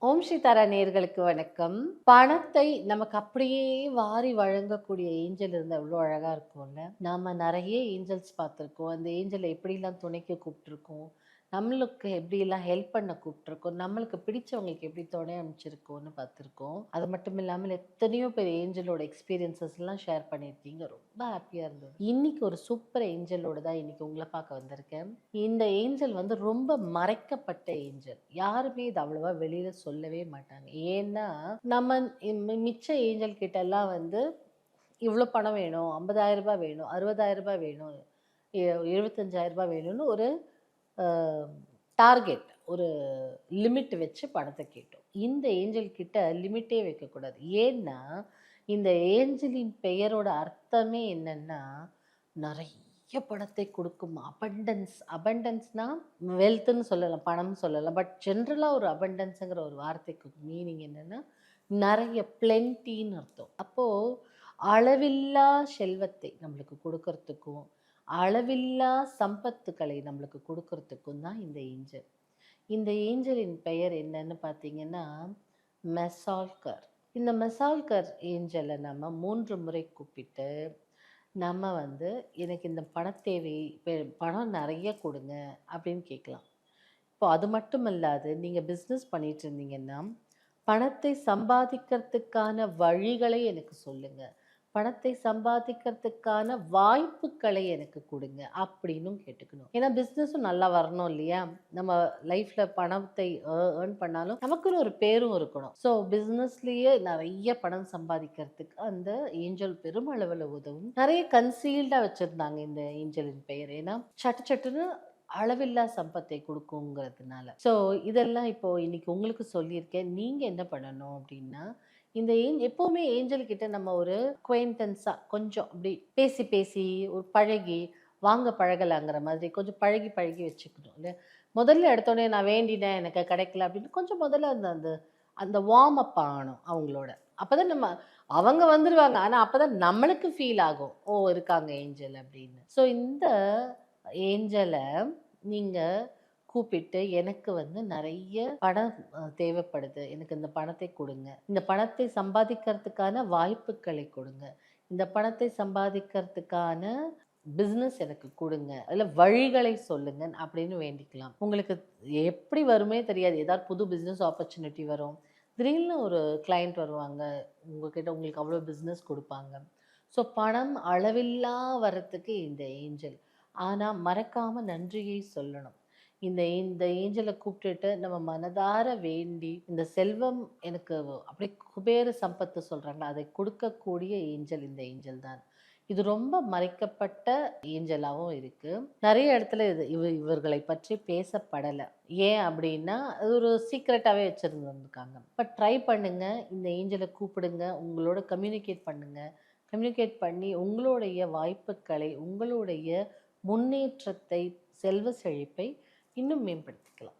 ஓம் ஸ்ரீ நேர்களுக்கு வணக்கம். பணத்தை நமக்கு அப்படியே வாரி வழங்கக்கூடிய ஏஞ்சல் இருந்தால் அவ்வளோ அழகாக இருக்கும்ல. நாம் நிறைய ஏஞ்சல்ஸ் பார்த்துருக்கோம். அந்த ஏஞ்சலை எப்படிலாம் துணைக்க கூப்பிட்டுருக்கோம்? நம்மளுக்கு எப்படிலாம் ஹெல்ப் பண்ண கூப்பிட்டுருக்கோம் நம்மளுக்கு பிடிச்சவங்களுக்கு எப்படி துணை அமைச்சிருக்கோம்னு பார்த்துருக்கோம். அது மட்டும் இல்லாமல் எத்தனையோ பேர் ஏஞ்சலோட எக்ஸ்பீரியன்சஸ்லாம் ஷேர் பண்ணியிருக்கீங்க. ரொம்ப ஹாப்பியாக இருந்தது. இன்னைக்கு ஒரு சூப்பர் ஏஞ்சலோட தான் இன்னைக்கு உங்களை பார்க்க வந்திருக்கேன். இந்த ஏஞ்சல் வந்து ரொம்ப மறைக்கப்பட்ட ஏஞ்சல். யாருமே இது அவ்வளோவா வெளியில் சொல்லவே மாட்டாங்க. ஏன்னா நம்ம மிச்ச ஏஞ்சல் கிட்டெல்லாம் வந்து இவ்வளோ பணம் வேணும் ஐம்பதாயிரம் ரூபாய் வேணும் அறுபதாயிரம் ரூபாய் வேணும் எ- எழுபத்தஞ்சாயிரம் ரூபாய் வேணும்னு ஒரு டார்கெட் ஒரு லிமிட் வச்சு பணத்தை கேட்டோம். இந்த ஏஞ்சல் கிட்ட லிமிட்டே வைக்கக்கூடாது ஏன்னா இந்த ஏஞ்சலின் பெயரோட அர்த்தமே என்னென்னா நிறைய பணத்தை கொடுக்கும். அபண்டன்ஸ் அபண்டன்ஸ்னால் வெல்த்துன்னு சொல்லலாம் பணம் சொல்லலாம். பட் ஜென்ரலாக ஒரு அபண்டன்ஸுங்கிற ஒரு வார்த்தைக்கு மீனிங் என்னென்னா நிறைய பிளென்ட்டின்னு அர்த்தம். அப்போது அளவில்லா செல்வத்தை நம்மளுக்கு கொடுக்கறதுக்கும் அளவில்லா சம்பத்துக்களை நம்மளுக்கு கொடுக்கறதுக்கும் தான் இந்த ஏஞ்சல். இந்த ஏஞ்சலின் பெயர் என்னன்னு பார்த்தீங்கன்னா மெசால்கர். இந்த மெசால்கர் ஏஞ்சலை நம்ம மூன்று முறை கூப்பிட்டு நம்ம வந்து எனக்கு இந்த பணத்தேவை பெ- பணம் நிறைய கொடுங்க அப்படின்னு கேட்கலாம். இப்போ அது மட்டும் இல்லாது நீங்கள் பிஸ்னஸ் பண்ணிட்டு இருந்தீங்கன்னா பணத்தை சம்பாதிக்கிறதுக்கான வழிகளை எனக்கு சொல்லுங்கள் பணத்தை சம்பாதிக்கிறதுக்கான வாய்ப்புகளை எனக்கு கொடுங்க அப்படின்னும் கேட்டுக்கணும். ஏன்னா பிஸ்னஸும் நல்லா வரணும் இல்லையா? நம்ம லைஃப்ல பணத்தை ஏர்ன் பண்ணாலும் நமக்குன்னு ஒரு பேரும் இருக்கணும். ஸோ பிஸ்னஸ்லயே நிறைய பணம் சம்பாதிக்கிறதுக்கு அந்த ஏஞ்சல் பெருமளவில் உதவும். நிறைய கன்சீல்டாக வச்சிருந்தாங்க இந்த ஏஞ்சலின் பெயர். ஏன்னா சட்டு சட்டுன்னு அளவில்லா சம்பத்தை கொடுக்குங்கிறதுனால. ஸோ இதெல்லாம் இப்போ இன்னைக்கு உங்களுக்கு சொல்லியிருக்கேன். நீங்கள் என்ன பண்ணணும் அப்படின்னா இந்த ஏன் எப்போவுமே ஏஞ்சல் கிட்ட நம்ம ஒரு குவைண்டன்ஸாக கொஞ்சம் அப்படி பேசி பேசி ஒரு பழகி வாங்க பழகலாங்கிற மாதிரி கொஞ்சம் பழகி பழகி வச்சுக்கணும். இல்லை முதல்ல எடுத்தோடனே நான் வேண்டினேன் எனக்கு கிடைக்கல அப்படின்னு கொஞ்சம் முதல்ல அந்த அந்த அந்த வார்ம் அப் ஆகணும் அவங்களோட. அப்போ தான் நம்ம அவங்க வந்துடுவாங்க ஆனால் அப்போ தான் நம்மளுக்கு ஃபீல் ஆகும். ஓ இருக்காங்க ஏஞ்சல் அப்படின்னு. ஸோ இந்த ஏஞ்சலை நீங்கள் கூப்பிட்டு எனக்கு வந்து நிறைய பணம் தேவைப்படுது. எனக்கு இந்த பணத்தை கொடுங்க. இந்த பணத்தை சம்பாதிக்கிறதுக்கான வாய்ப்புகளை கொடுங்க. இந்த பணத்தை சம்பாதிக்கிறதுக்கான பிஸ்னஸ் எனக்கு கொடுங்க. அதில் வழிகளை சொல்லுங்க அப்படின்னு வேண்டிக்கலாம். உங்களுக்கு எப்படி வருமே தெரியாது. ஏதாவது புது பிஸ்னஸ் ஆப்பர்ச்சுனிட்டி வரும். திடீர்னு ஒரு கிளைண்ட் வருவாங்க. உங்ககிட்ட உங்களுக்கு அவ்வளோ பிஸ்னஸ் கொடுப்பாங்க. ஸோ பணம் அளவில்லா வரத்துக்கு இந்த ஏஞ்சல் ஆனால் மறக்காம நன்றியை சொல்லணும். இந்த இந்த ஏஞ்சலை கூப்பிட்டுட்டு நம்ம மனதார வேண்டி இந்த செல்வம் எனக்கு அப்படியே குபேர சம்பத்து சொல்கிறாங்களா அதை கொடுக்கக்கூடிய ஏஞ்சல் இந்த ஏஞ்சல் தான். இது ரொம்ப மறைக்கப்பட்ட ஏஞ்சலாகவும் இருக்குது நிறைய இடத்துல இது இவ இவர்களை பற்றி பேசப்படலை. ஏன் அப்படின்னா அது ஒரு சீக்ரெட்டாகவே வச்சுருந்துருக்காங்க பட் ட்ரை பண்ணுங்கள் இந்த ஏஞ்சலை கூப்பிடுங்க உங்களோட கம்யூனிகேட் பண்ணுங்கள் கம்யூனிகேட் பண்ணி உங்களுடைய வாய்ப்புகளை உங்களுடைய முன்னேற்றத்தை செல்வ செழிப்பை இன்னும் மேம்படுத்திக்கலாம்.